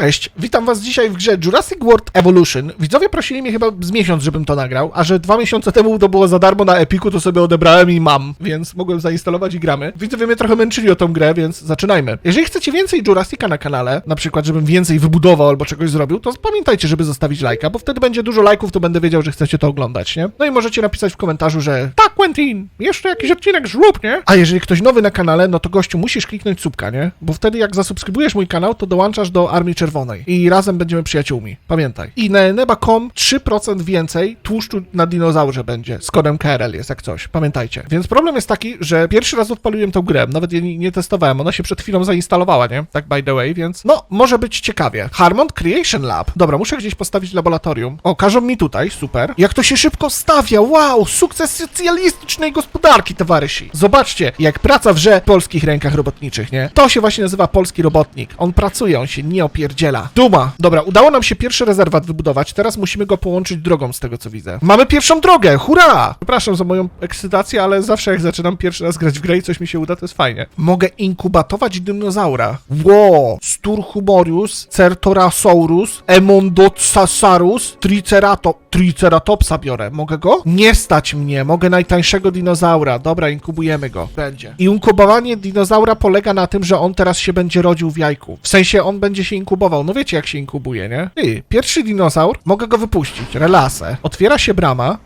Cześć, witam was dzisiaj w grze Jurassic World Evolution. Widzowie prosili mnie chyba z miesiąc, żebym to nagrał, a że dwa miesiące temu to było za darmo na Epiku, to sobie odebrałem i mam, więc mogłem zainstalować i gramy. Widzowie mnie trochę męczyli o tą grę, więc zaczynajmy. Jeżeli chcecie więcej Jurassica na kanale, na przykład żebym więcej wybudował albo czegoś zrobił, to pamiętajcie, żeby zostawić lajka, bo wtedy będzie dużo lajków, to będę wiedział, że chcecie to oglądać, nie? No i możecie napisać w komentarzu, że tak, Quentin, jeszcze jakiś odcinek zrób, nie? A jeżeli ktoś nowy na kanale, no to gościu, musisz kliknąć subka, nie? Bo wtedy jak zasubskrybujesz mój kanał, to dołączasz do Armii Czerwonej i razem będziemy przyjaciółmi. Pamiętaj. I na neba.com 3% więcej tłuszczu na dinozaurze będzie. Z kodem KRL jest jak coś. Pamiętajcie. Więc problem jest taki, że pierwszy raz odpaliłem tą grę, nawet jej nie, testowałem, ona się przed chwilą zainstalowała, nie? Tak by the way, więc no, może być ciekawie. Harmon Creation Lab. Dobra, muszę gdzieś postawić laboratorium. O, każą mi tutaj, super. Jak to się szybko stawia, wow, sukces socjalistycznej gospodarki, towarzyszy. Zobaczcie, jak praca wrze w polskich rękach robotniczych, nie? To się właśnie nazywa polski robotnik. On pracuje, on się nie opierdziela. Duma. Dobra, udało nam się pierwszy rezerwat wybudować, teraz musimy go połączyć drogą, z tego co widzę. Mamy pierwszą drogę, hurra! Przepraszam za moją ekscytację, ale zawsze jak zaczynam pierwszy raz grać w grę i coś mi się uda, to jest fajnie. Mogę inkubatować dinozaura. Ło! Sturhumorius, Certorasaurus, Emondotsasaurus, Triceratop... Triceratopsa biorę. Mogę go? Nie stać mnie, mogę najtańszego dinozaura. Dobra, inkubujemy go. Będzie. I inkubowanie dinozaura polega na tym, że on teraz się będzie rodził w jajku. W sensie on będzie się inkubował. No wiecie jak się inkubuje, nie? Ty, pierwszy dinozaur, mogę go wypuścić. Relasę. Otwiera się brama.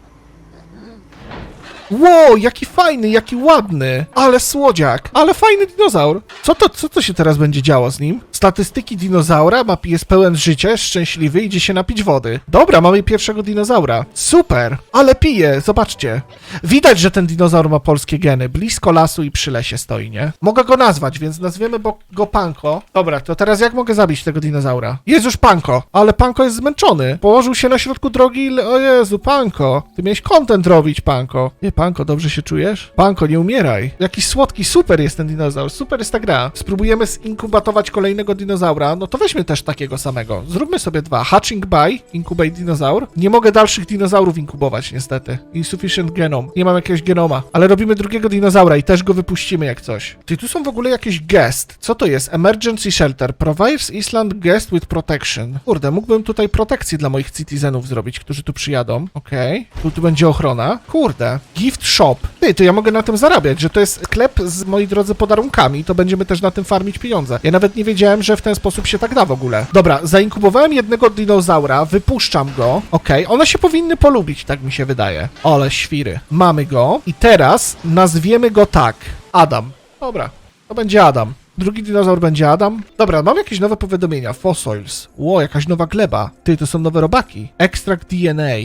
Ło, jaki fajny, jaki ładny. Ale słodziak. Ale fajny dinozaur. Co to, co to się teraz będzie działo z nim? Statystyki dinozaura, ma, jest pełen życia, szczęśliwy, idzie się napić wody. Dobra, mamy pierwszego dinozaura. Super. Ale pije, zobaczcie. Widać, że ten dinozaur ma polskie geny. Blisko lasu i przy lesie stoi, nie? Mogę go nazwać, więc nazwiemy go Panko. Dobra, to teraz jak mogę zabić tego dinozaura? Jest już Panko, ale Panko jest zmęczony. Położył się na środku drogi i... O Jezu, Panko. Ty miałeś content robić, Panko. Nie, Panko, dobrze się czujesz? Panko, nie umieraj. Jakiś słodki, super jest ten dinozaur. Super jest ta gra. Spróbujemy zinkubatować kolejnego dinozaura. No to weźmy też takiego samego. Zróbmy sobie dwa. Hatching by, incubate dinozaur. Nie mogę dalszych dinozaurów inkubować, niestety. Insufficient genome. Nie mam jakiegoś genoma. Ale robimy drugiego dinozaura i też go wypuścimy jak coś. Ty, tu są w ogóle jakieś guest. Co to jest? Emergency Shelter. Provides Island guest with protection. Kurde, mógłbym tutaj protekcję dla moich citizenów zrobić, którzy tu przyjadą. Okej. Tu, tu będzie ochrona. Kurde. Gift shop. Ty, to ja mogę na tym zarabiać, że to jest sklep z, moi drodzy, podarunkami. To będziemy też na tym farmić pieniądze. Ja nawet nie wiedziałem, że w ten sposób się tak da w ogóle. Dobra, zainkubowałem jednego dinozaura, wypuszczam go. Okej, one się powinny polubić, tak mi się wydaje. Ale świry. Mamy go i teraz nazwiemy go tak. Adam. Dobra, to będzie Adam. Drugi dinozaur będzie Adam. Dobra, mam jakieś nowe powiadomienia. Fossils. Ło, jakaś nowa gleba. Ty, to są nowe robaki. Extract DNA.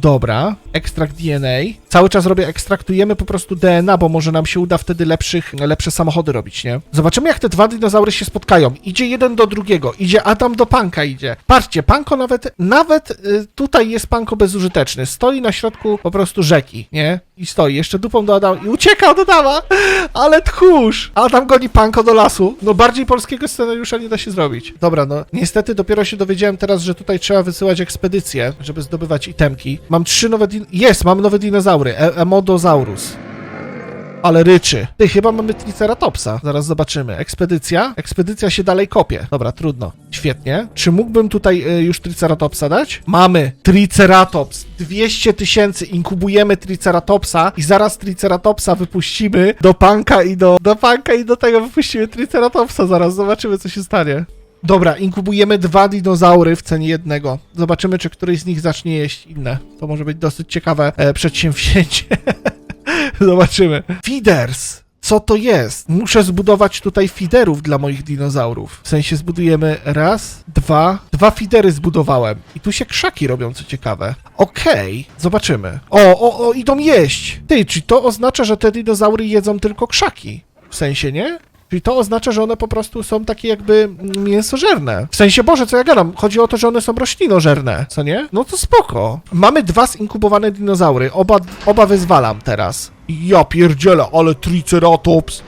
Dobra, ekstrakt DNA. Cały czas robię, ekstraktujemy po prostu DNA, bo może nam się uda wtedy lepszych, lepsze samochody robić, nie? Zobaczymy, jak te dwa dinozaury się spotkają. Idzie jeden do drugiego, idzie Adam do Panka idzie. Patrzcie, Panko nawet, nawet y, tutaj jest Panko bezużyteczny. Stoi na środku po prostu rzeki, nie? I stoi, jeszcze dupą do Adama i ucieka od Adama! Ale tchórz! Adam goni Panko do lasu. No bardziej polskiego scenariusza nie da się zrobić. Dobra, no niestety dopiero się dowiedziałem teraz, że tutaj trzeba wysyłać ekspedycje, żeby zdobywać itemki. Mam trzy nowe din... Jest, mam nowe dinozaury. E. Ale ryczy. Ty, chyba mamy Triceratopsa. Zaraz zobaczymy. Ekspedycja? Ekspedycja się dalej kopie. Dobra, trudno. Świetnie. Czy mógłbym tutaj y, już Triceratopsa dać? Mamy. Triceratops. 200 tysięcy. Inkubujemy Triceratopsa i zaraz Triceratopsa wypuścimy do Panka i do... Do Panka i do tego wypuścimy Triceratopsa. Zaraz zobaczymy, co się stanie. Dobra, inkubujemy dwa dinozaury w cenie jednego. Zobaczymy, czy któryś z nich zacznie jeść inne. To może być dosyć ciekawe e, przedsięwzięcie. Zobaczymy. Feeders! Co to jest? Muszę zbudować tutaj feederów dla moich dinozaurów. W sensie zbudujemy raz, dwa, dwa feedery zbudowałem. I tu się krzaki robią, co ciekawe. Okej, zobaczymy. O, o, o, idą jeść! Ty, czy to oznacza, że te dinozaury jedzą tylko krzaki? W sensie, nie? Czyli to oznacza, że one po prostu są takie jakby mięsożerne. W sensie, Boże, co ja gadam? Chodzi o to, że one są roślinożerne, co nie? No to spoko. Mamy dwa zinkubowane dinozaury. Oba, oba wyzwalam teraz. Ja pierdzielę, ale Triceratops.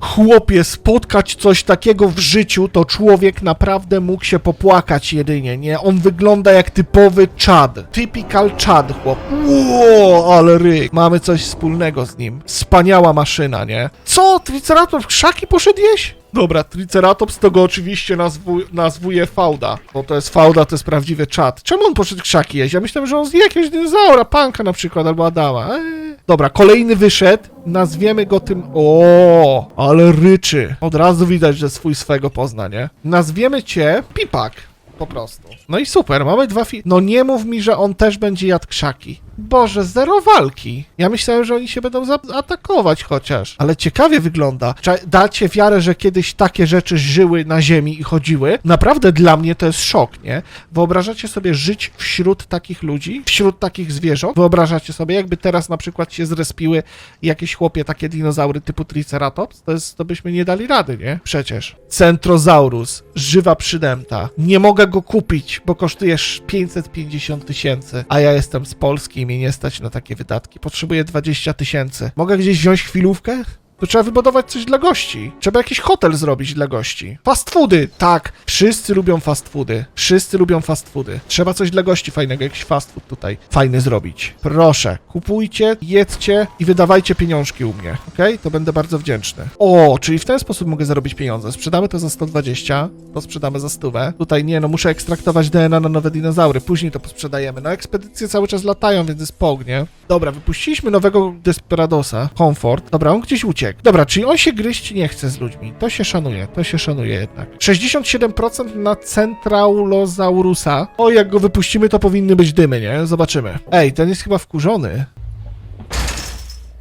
Chłopie, spotkać coś takiego w życiu, to człowiek naprawdę mógł się popłakać jedynie, nie? On wygląda jak typowy Chad. Typical Chad, chłop. Ło, ale ryk. Mamy coś wspólnego z nim. Wspaniała maszyna, nie? Co? Triceratops krzaki poszedł jeść? Dobra, Triceratops to go oczywiście nazwu, nazwuje Fauda, bo to jest Fauda, to jest prawdziwy czat. Czemu on poszedł krzaki jeść? Ja myślałem, że on zje jakiegoś dinozaura, Panka na przykład, albo Adama. Eee. Dobra, kolejny wyszedł, nazwiemy go tym... O, ale ryczy. Od razu widać, że swój swego pozna, nie? Nazwiemy cię Pipak. Po prostu. No i super, mamy dwa. No nie mów mi, że on też będzie jadł krzaki. Boże, zero walki. Ja myślałem, że oni się będą zaatakować chociaż. Ale ciekawie wygląda. Czy dacie wiarę, że kiedyś takie rzeczy żyły na ziemi i chodziły? Naprawdę dla mnie to jest szok, nie? Wyobrażacie sobie żyć wśród takich ludzi? Wśród takich zwierząt? Wyobrażacie sobie, jakby teraz na przykład się zrespiły jakieś chłopie, takie dinozaury typu Triceratops? To, jest, to byśmy nie dali rady, nie? Przecież. Centrozaurus. Żywa przydęta. Nie mogę go kupić, bo kosztuje 550 tysięcy, a ja jestem z Polski i mnie nie stać na takie wydatki. Potrzebuję 20 tysięcy. Mogę gdzieś wziąć chwilówkę? To trzeba wybudować coś dla gości. Trzeba jakiś hotel zrobić dla gości. Fast foody, tak. Wszyscy lubią fast foody. Wszyscy lubią fast foody. Trzeba coś dla gości fajnego, jakiś fast food tutaj fajny zrobić. Proszę, kupujcie, jedzcie i wydawajcie pieniążki u mnie, ok? To będę bardzo wdzięczny. O, czyli w ten sposób mogę zarobić pieniądze. Sprzedamy to za 120, to sprzedamy za 100. Tutaj nie, no muszę ekstraktować DNA na nowe dinozaury, później to posprzedajemy. No ekspedycje cały czas latają, więc jest pog, nie? Dobra, wypuściliśmy nowego Desperadosa, Comfort. Dobra, on gdzieś uciekł. Dobra, czyli on się gryźć nie chce z ludźmi. To się szanuje, to się szanuje jednak. 67% na Centraulosaurusa. O, jak go wypuścimy, to powinny być dymy, nie? Zobaczymy. Ej, ten jest chyba wkurzony.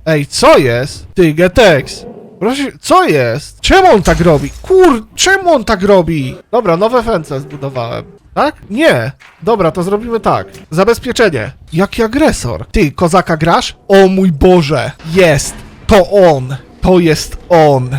Ej, co jest? Ty, Getex. Proszę, co jest? Czemu on tak robi? Kur, czemu on tak robi? Dobra, nowe fence zbudowałem. Tak? Nie. Dobra, to zrobimy tak. Zabezpieczenie. Jaki agresor? Ty, kozaka grasz? O mój Boże. Jest. To on. To jest on.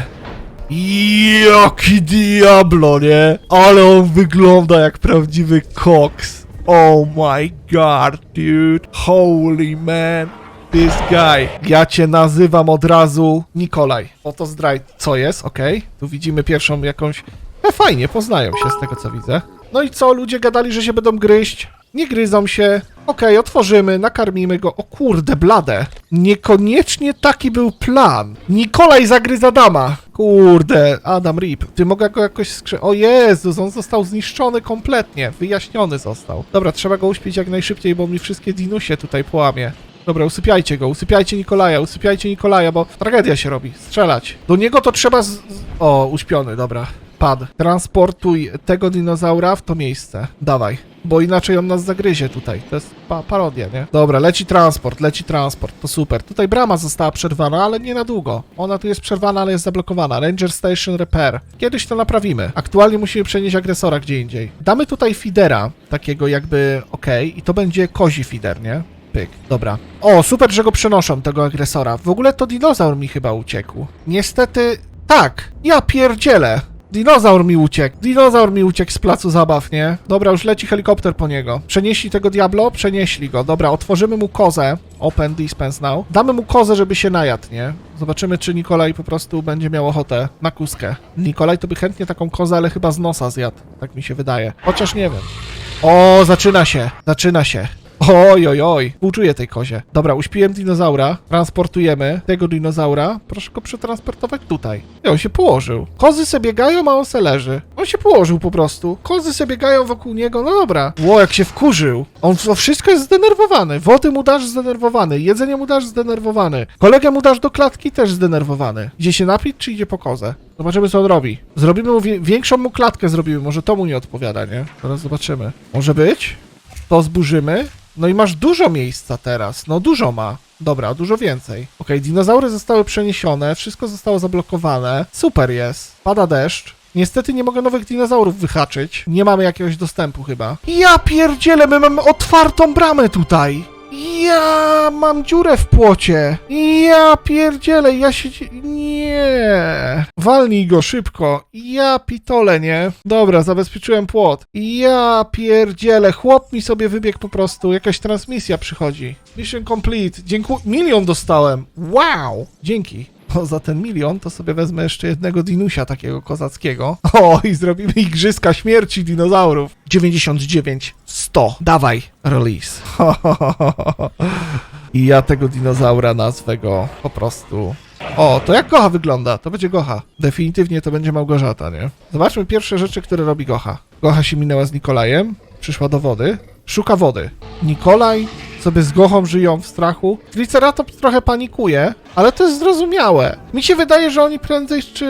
Jaki diablo, nie? Ale on wygląda jak prawdziwy koks. Oh my god, dude. Holy man. This guy. Ja cię nazywam od razu Nikolaj. Oto zdraj. Co jest? Okej. Tu widzimy pierwszą jakąś... E, fajnie, poznają się z tego co widzę. No i co? Ludzie gadali, że się będą gryźć. Nie gryzą się. Okej, otworzymy, nakarmimy go. O kurde, blade. Niekoniecznie taki był plan. Nikolaj zagryz Adama. Kurde, Adam Rip. Ty mogę go jakoś skrzy... O Jezus, on został zniszczony kompletnie. Wyjaśniony został. Dobra, trzeba go uśpić jak najszybciej, bo mi wszystkie dinusie tutaj połamie. Dobra, usypiajcie go, usypiajcie Nikolaja, usypiajcie Nikolaja, bo tragedia się robi. Strzelać. Do niego to trzeba z- O, uśpiony, dobra. Transportuj tego dinozaura w to miejsce. Dawaj. Bo inaczej on nas zagryzie tutaj. To jest pa parodia, nie? Dobra, leci transport, leci transport. To super. Tutaj brama została przerwana, ale nie na długo. Ona tu jest przerwana, ale jest zablokowana. Ranger Station Repair. Kiedyś to naprawimy. Aktualnie musimy przenieść agresora gdzie indziej. Damy tutaj feedera, takiego jakby okej, i to będzie kozi feeder, nie? Pyk, dobra. O, super, że go przenoszą, tego agresora. W ogóle to dinozaur mi chyba uciekł. Niestety, tak, ja pierdzielę. Dinozaur mi uciekł. Dinozaur mi uciekł z placu zabaw, nie? Dobra, już leci helikopter po niego. Przenieśli tego Diablo? Przenieśli go. Dobra, otworzymy mu kozę. Open dispense now. Damy mu kozę, żeby się najadł, nie? Zobaczymy, czy Nikolaj po prostu będzie miał ochotę na kuskę. Nikolaj to by chętnie taką kozę, ale chyba z nosa zjadł. Tak mi się wydaje. Chociaż nie wiem. O, zaczyna się. Zaczyna się. Oj, oj, oj. Współczuję tej kozie. Dobra, uśpiłem dinozaura. Transportujemy tego dinozaura. Proszę go przetransportować tutaj. I on się położył. Kozy sobie biegają, a on se leży. On się położył po prostu. Kozy sobie biegają wokół niego. No dobra. Ło, jak się wkurzył. On o wszystko jest zdenerwowany. Wody mu dasz zdenerwowany. Jedzenie mu dasz zdenerwowany. Kolegę mu dasz do klatki też zdenerwowany. Idzie się napić, czy idzie po kozę? Zobaczymy, co on robi. Zrobimy mu większą mu klatkę zrobimy. Może to mu nie odpowiada, nie? Zaraz zobaczymy. Może być? To zburzymy. No i masz dużo miejsca teraz. No dużo ma. Dobra, dużo więcej. Okej, dinozaury zostały przeniesione, wszystko zostało zablokowane. Super jest. Pada deszcz. Niestety nie mogę nowych dinozaurów wyhaczyć. Nie mamy jakiegoś dostępu chyba. Ja pierdzielę, my mamy otwartą bramę tutaj. Ja mam dziurę w płocie. Ja pierdzielę, ja się... Nie. Walnij go szybko. Ja pitole, nie? Dobra, zabezpieczyłem płot. Ja pierdzielę, chłop mi sobie wybiegł po prostu. Jakaś transmisja przychodzi. Mission complete. Dziękuję. Milion dostałem. Wow. Dzięki. O, za ten milion to sobie wezmę jeszcze jednego dinusia takiego kozackiego. O, i zrobimy igrzyska śmierci dinozaurów. 99, 100. Dawaj, release. I ja tego dinozaura nazwę go po prostu O, to jak Gocha wygląda? To będzie Gocha. Definitywnie to będzie Małgorzata, nie? Zobaczmy pierwsze rzeczy, które robi Gocha. Gocha się minęła z Nikolajem, przyszła do wody, szuka wody. Nikolaj sobie z Gochą żyją w strachu. Triceratops trochę panikuje, ale to jest zrozumiałe. Mi się wydaje, że oni prędzej czy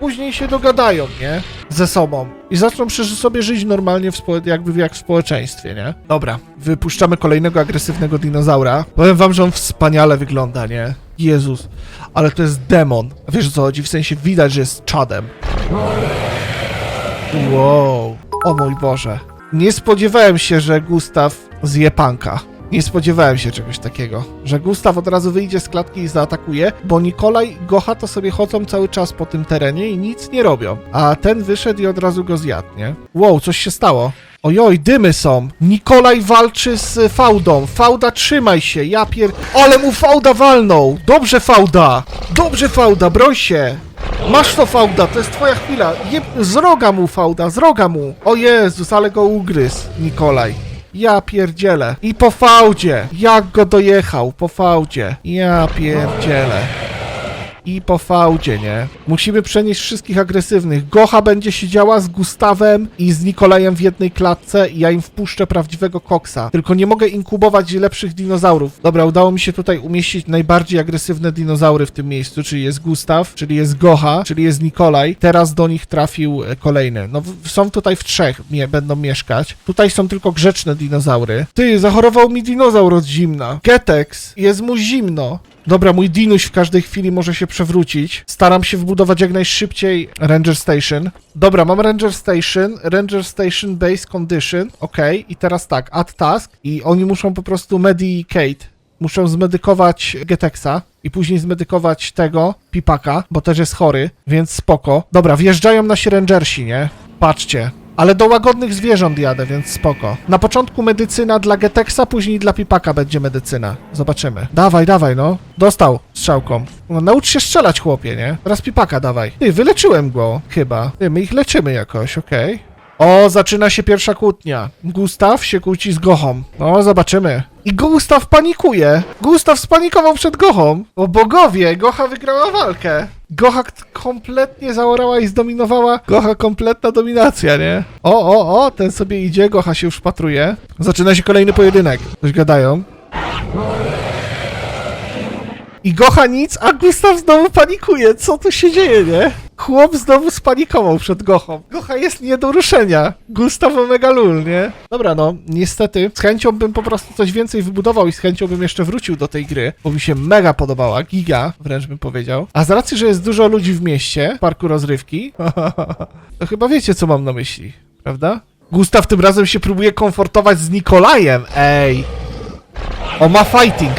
później się dogadają, nie? Ze sobą. I zaczną przecież sobie żyć normalnie, w spo- jakby jak w społeczeństwie, nie? Dobra, wypuszczamy kolejnego agresywnego dinozaura. Powiem wam, że on wspaniale wygląda, nie? Jezus, ale to jest demon. Wiesz o co chodzi? W sensie widać, że jest czadem. Wow. O mój Boże. Nie spodziewałem się, że Gustaw zje panka. Nie spodziewałem się czegoś takiego, że Gustaw od razu wyjdzie z klatki i zaatakuje, bo Nikolaj i Gocha to sobie chodzą cały czas po tym terenie i nic nie robią. A ten wyszedł i od razu go zjadł, nie? Wow, coś się stało. Ojoj, dymy są. Nikolaj walczy z Faudą. Fauda, trzymaj się, ja pier... Ale mu Fauda walnął! Dobrze, Fauda! Dobrze, Fauda, broń się! Masz to, Fauda, to jest twoja chwila. Zroga mu, Fauda, zroga mu. O Jezus, ale go ugryzł, Nikolaj. Ja pierdzielę. I po fałdzie. Jak go dojechał, po fałdzie. Ja pierdzielę. I po fałdzie, nie? Musimy przenieść wszystkich agresywnych. Gocha będzie siedziała z Gustawem i z Nikolajem w jednej klatce i ja im wpuszczę prawdziwego koksa. Tylko nie mogę inkubować lepszych dinozaurów. Dobra, udało mi się tutaj umieścić najbardziej agresywne dinozaury w tym miejscu, czyli jest Gustaw, czyli jest Gocha, czyli jest Nikolaj. Teraz do nich trafił e, kolejny. No, są tutaj w trzech, nie, będą mieszkać. Tutaj są tylko grzeczne dinozaury. Ty, zachorował mi dinozaur od zimna. Getex, jest mu zimno. Dobra, mój dinuś w każdej chwili może się przewrócić. Staram się wbudować jak najszybciej Ranger Station. Dobra, mam Ranger Station, Ranger Station Base Condition, ok, i teraz tak, add task i oni muszą po prostu medicate. Muszą zmedykować Getexa i później zmedykować tego, Pipaka, bo też jest chory, więc spoko. Dobra, wjeżdżają nasi Rangersi, nie? Patrzcie. Ale do łagodnych zwierząt jadę, więc spoko. Na początku medycyna dla Getexa, później dla Pipaka będzie medycyna. Zobaczymy. Dawaj, dawaj, no. Dostał strzałką. No, naucz się strzelać, chłopie, nie? Teraz Pipaka dawaj. Ty, wyleczyłem go, chyba. Ty, my ich leczymy jakoś, okej. O, zaczyna się pierwsza kłótnia. Gustaw się kłóci z Gochą. No, zobaczymy. I Gustaw panikuje. Gustaw spanikował przed Gochą. O bogowie, Gocha wygrała walkę. Gocha kompletnie zaorała i zdominowała. Gocha kompletna dominacja, nie? O, o, o, ten sobie idzie, Gocha się już patruje. Zaczyna się kolejny pojedynek. Coś gadają. I Gocha nic, a Gustaw znowu panikuje. Co tu się dzieje, nie? Chłop znowu spanikował przed Gochą. Gocha jest nie do ruszenia. Gustaw Omega Lul, nie? Dobra, no, niestety. Z chęcią bym po prostu coś więcej wybudował i z chęcią bym jeszcze wrócił do tej gry, bo mi się mega podobała. Giga, wręcz bym powiedział. A z racji, że jest dużo ludzi w mieście, w parku rozrywki, to chyba wiecie, co mam na myśli, prawda? Gustaw tym razem się próbuje komfortować z Nikolajem. Ej! O, ma fighting.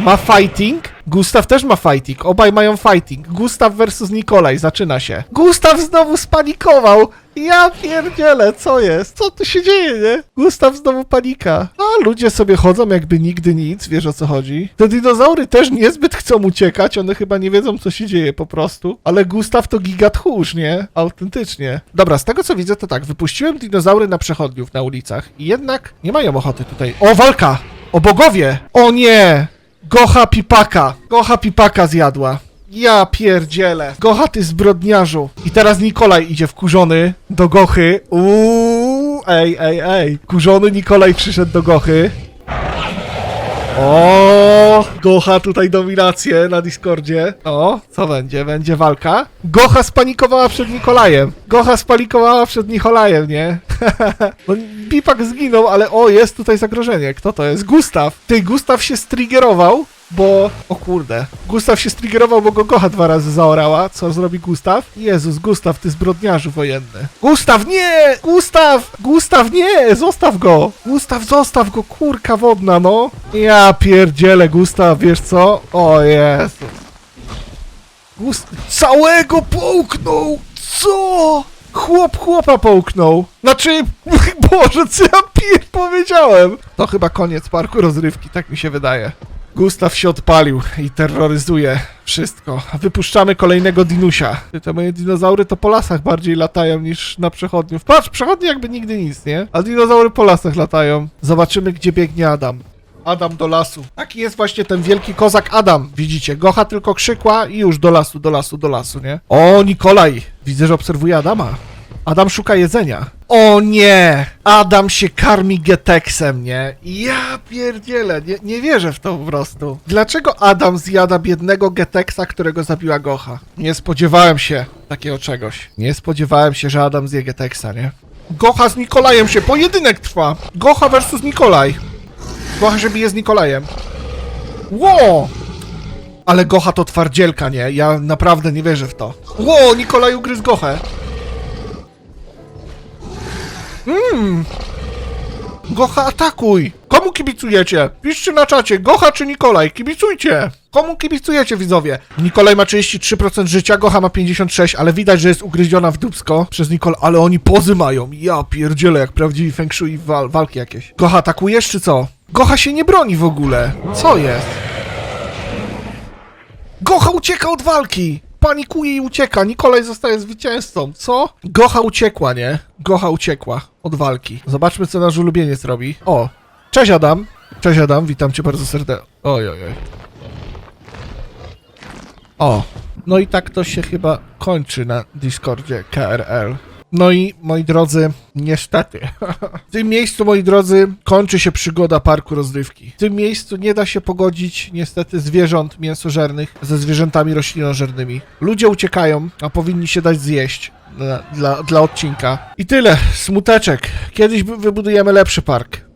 Ma fighting. Gustaw też ma fighting. Obaj mają fighting. Gustaw versus Nikolaj. Zaczyna się. Gustaw znowu spanikował. Ja pierdzielę, co jest? Co tu się dzieje, nie? Gustaw znowu panika. A ludzie sobie chodzą jakby nigdy nic, wiesz o co chodzi. Te dinozaury też niezbyt chcą uciekać, one chyba nie wiedzą co się dzieje po prostu. Ale Gustaw to gigatchórz, nie? Autentycznie. Dobra, z tego co widzę to tak, wypuściłem dinozaury na przechodniów na ulicach i jednak nie mają ochoty tutaj. O, walka! O bogowie! O nie! Gocha Pipaka. Gocha Pipaka zjadła. Ja pierdzielę. Gocha, ty zbrodniarzu. I teraz Nikolaj idzie wkurzony do Gochy. Uuu, ej, ej, ej. Kurzony Nikolaj przyszedł do Gochy. O, Gocha tutaj dominację na Discordzie. O, co będzie? Będzie walka? Gocha spanikowała przed Nikolajem. Gocha spanikowała przed Nikolajem, nie? no, Bipak zginął, ale o, jest tutaj zagrożenie. Kto to jest? Gustaw. Ty, Gustaw się striggerował, bo... O kurde. Gustaw się striggerował, bo go Gocha dwa razy zaorała. Co zrobi Gustaw? Jezus, Gustaw, ty zbrodniarzu wojenny. Gustaw, nie! Gustaw! Gustaw, nie! Zostaw go! Gustaw, zostaw go, kurka wodna, no! Ja pierdzielę, Gustaw, wiesz co? O Jezus. Gust... Całego połknął! Co? Chłop chłopa połknął. Znaczy, Boże, co ja pier powiedziałem? To chyba koniec parku rozrywki, tak mi się wydaje. Gustaw się odpalił i terroryzuje wszystko. Wypuszczamy kolejnego dinusia. Te moje dinozaury to po lasach bardziej latają niż na przechodniu. Patrz, przechodnie jakby nigdy nic, nie? A dinozaury po lasach latają. Zobaczymy, gdzie biegnie Adam. Adam do lasu. Taki jest właśnie ten wielki kozak Adam. Widzicie, Gocha tylko krzykła i już do lasu, do lasu, do lasu, nie? O, Nikolaj! Widzę, że obserwuje Adama. Adam szuka jedzenia. O nie! Adam się karmi Geteksem, nie? Ja pierdzielę, nie, nie wierzę w to po prostu. Dlaczego Adam zjada biednego Geteksa, którego zabiła Gocha? Nie spodziewałem się takiego czegoś. Nie spodziewałem się, że Adam zje Geteksa, nie? Gocha z Nikolajem się, pojedynek trwa! Gocha versus Nikolaj. Gocha się bije z Nikolajem. Ło! Ale Gocha to twardzielka, nie? Ja naprawdę nie wierzę w to. Ło, Nikolaj ugryzł Gochę. Mmm. Gocha, atakuj! Komu kibicujecie? Piszcie na czacie, Gocha czy Nikolaj? Kibicujcie! Komu kibicujecie, widzowie? Nikolaj ma 33% życia, Gocha ma 56, ale widać, że jest ugryziona w dupsko przez Nikol, ale oni pozy mają. Ja pierdzielę, jak prawdziwi feng shui wal walki jakieś. Gocha, atakujesz czy co? Gocha się nie broni w ogóle. Co jest? Gocha ucieka od walki! Panikuje i ucieka. Nikolaj zostaje zwycięzcą. Co? Gocha uciekła, nie? Gocha uciekła od walki. Zobaczmy, co nasz ulubieniec robi. O! Cześć Adam! Cześć Adam, witam cię bardzo serdecznie. Oj, oj, oj. O! No i tak to się chyba kończy na Discordzie KRL. No i moi drodzy, niestety. W tym miejscu, moi drodzy, kończy się przygoda parku rozrywki. W tym miejscu nie da się pogodzić niestety zwierząt mięsożernych ze zwierzętami roślinożernymi. Ludzie uciekają, a powinni się dać zjeść dla, dla, dla odcinka. I tyle, smuteczek. Kiedyś wy- wybudujemy lepszy park.